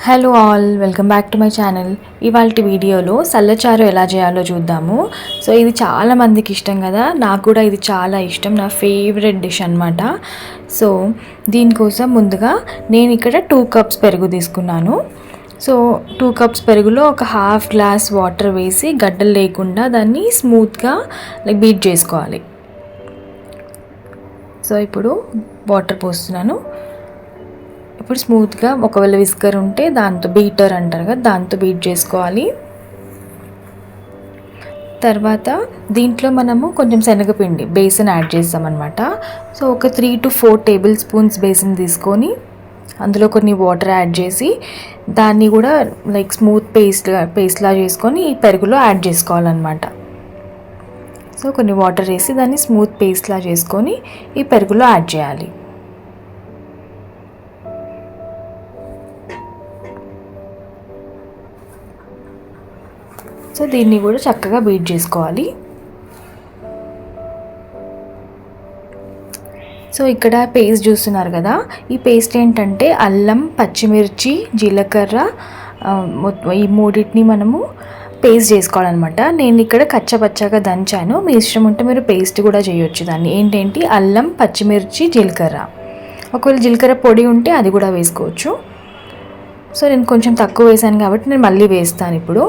Hello all welcome back to my channel ఇవాళ వీడియోలో సల్లచారు ఎలా చేయాలో చూద్దాము. సో ఇది చాలా మందికి ఇష్టం కదా. నాకు కూడా ఇది చాలా ఇష్టం. నా ఫేవరెట్ డిష్ అనమాట సో దీనికోసం ముందుగా నేను ఇక్కడ టూ కప్స్ పెరుగు తీసుకున్నాను. సో టూ కప్స్ పెరుగులో ఒక హాఫ్ గ్లాస్ వాటర్ వేసి గడ్డలు లేకుండా దాన్ని స్మూత్గా లైక్ బీట్ చేసుకోవాలి. సో ఇప్పుడు వాటర్ పోస్తున్నాను. ఇప్పుడు స్మూత్గా ఒకవేళ విస్కర్ ఉంటే దాంతో బీటర్ అంటారు కదా దాంతో బీట్ చేసుకోవాలి. తర్వాత దీంట్లో మనము కొంచెం శనగపిండి బేసన్ యాడ్ చేస్తామన్నమాట. సో ఒక three to four tablespoons besan తీసుకొని అందులో కొన్ని వాటర్ యాడ్ చేసి దాన్ని కూడా లైక్ స్మూత్ పేస్ట్ పేస్ట్లా చేసుకొని ఈ పెరుగులో యాడ్ చేసుకోవాలన్నమాట. సో కొన్ని వాటర్ వేసి దాన్ని స్మూత్ పేస్ట్లా చేసుకొని ఈ పెరుగులో యాడ్ చేయాలి. సో దీన్ని కూడా చక్కగా బీట్ చేసుకోవాలి. సో ఇక్కడ పేస్ట్ చూస్తున్నారు కదా. ఈ పేస్ట్ ఏంటంటే అల్లం పచ్చిమిర్చి జీలకర్ర ఈ మూడింటిని మనము పేస్ట్ చేసుకోవాలన్నమాట. నేను ఇక్కడ కచ్చపచ్చగా దంచాను. మీ ఇష్టం ఉంటే మీరు పేస్ట్ కూడా చేయొచ్చు దాన్ని. ఏంటేంటి? అల్లం పచ్చిమిర్చి జీలకర్ర. ఒకవేళ జీలకర్ర పొడి ఉంటే అది కూడా వేసుకోవచ్చు. సో నేను కొంచెం తక్కువ వేసాను కాబట్టి నేను మళ్ళీ వేస్తాను ఇప్పుడు.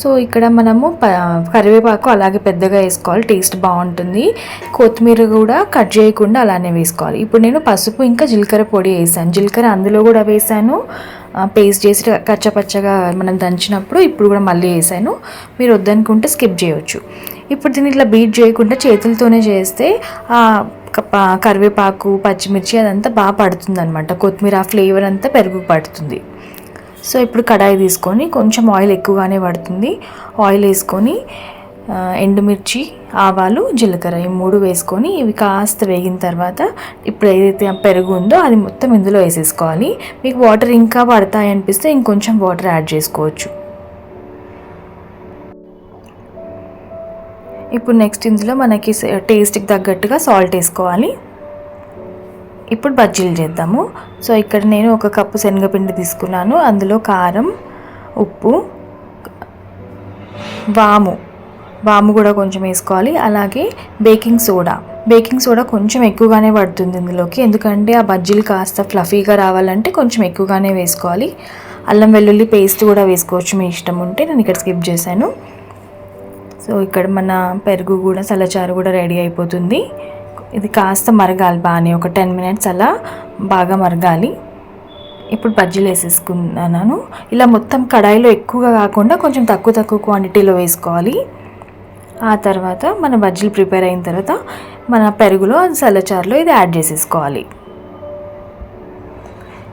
సో ఇక్కడ మనము ప కరివేపాకు అలాగే పెద్దగా వేసుకోవాలి టేస్ట్ బాగుంటుంది. కొత్తిమీర కూడా కట్ చేయకుండా అలానే వేసుకోవాలి. ఇప్పుడు నేను పసుపు ఇంకా జీలకర్ర పొడి వేసాను. జీలకర్ర అందులో కూడా వేసాను. పేస్ట్ చేసి కచ్చపచ్చగా మనం దంచినప్పుడు ఇప్పుడు కూడా మళ్ళీ వేసాను. మీరు వద్దనుకుంటే స్కిప్ చేయొచ్చు. ఇప్పుడు దీన్ని ఇట్లా బీట్ చేయకుండా చేతులతోనే చేస్తే కరివేపాకు పచ్చిమిర్చి అదంతా బాగా పడుతుంది అనమాట కొత్తిమీర ఆ ఫ్లేవర్ అంతా పెరుగు పడుతుంది. సో ఇప్పుడు కడాయి తీసుకొని కొంచెం ఆయిల్ ఎక్కువగానే పడుతుంది. ఆయిల్ వేసుకొని ఎండుమిర్చి ఆవాలు జీలకర్ర ఈ మూడు వేసుకొని ఇవి కాస్త వేగిన తర్వాత ఇప్పుడు ఏదైతే పెరుగు ఉందో అది మొత్తం ఇందులో వేసేసుకోవాలి. మీకు వాటర్ ఇంకా పడతాయి అనిపిస్తే ఇంకొంచెం వాటర్ యాడ్ చేసుకోవచ్చు. ఇప్పుడు నెక్స్ట్ ఇందులో మనకి టేస్ట్కి తగ్గట్టుగా సాల్ట్ వేసుకోవాలి. ఇప్పుడు బజ్జీలు చేద్దాము. సో ఇక్కడ నేను ఒక కప్పు శనగపిండి తీసుకున్నాను. అందులో కారం ఉప్పు వాము. వాము కూడా కొంచెం వేసుకోవాలి. అలాగే బేకింగ్ సోడా. బేకింగ్ సోడా కొంచెం ఎక్కువగానే పడుతుంది ఇందులోకి. ఎందుకంటే ఆ బజ్జీలు కాస్త ఫ్లఫీగా రావాలంటే కొంచెం ఎక్కువగానే వేసుకోవాలి. అల్లం వెల్లుల్లి పేస్ట్ కూడా వేసుకోవచ్చు మీ ఇష్టం ఉంటే. నేను ఇక్కడ స్కిప్ చేశాను. సో ఇక్కడ మన పెరుగు కూడా చల్లచారు కూడా రెడీ అయిపోతుంది. ఇది కాస్త మరగాలి బాగానే ఒక టెన్ మినిట్స్ అలా బాగా మరగాలి. ఇప్పుడు బజ్జీలు వేసేసుకున్నాను. ఇలా మొత్తం కడాయిలో ఎక్కువగా కాకుండా కొంచెం తక్కువ తక్కువ క్వాంటిటీలో వేసుకోవాలి. ఆ తర్వాత మన బజ్జీలు ప్రిపేర్ అయిన తర్వాత మన పెరుగులో అది చల్లచారులో ఇది యాడ్ చేసేసుకోవాలి.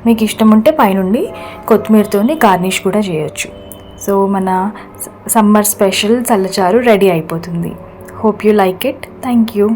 మీకు ఇష్టం ఉంటే పైనుండి కొత్తిమీరతోని గార్నిష్ కూడా చేయొచ్చు. సో మన సమ్మర్ స్పెషల్ చల్లచారు రెడీ అయిపోతుంది. Hope you like it thank you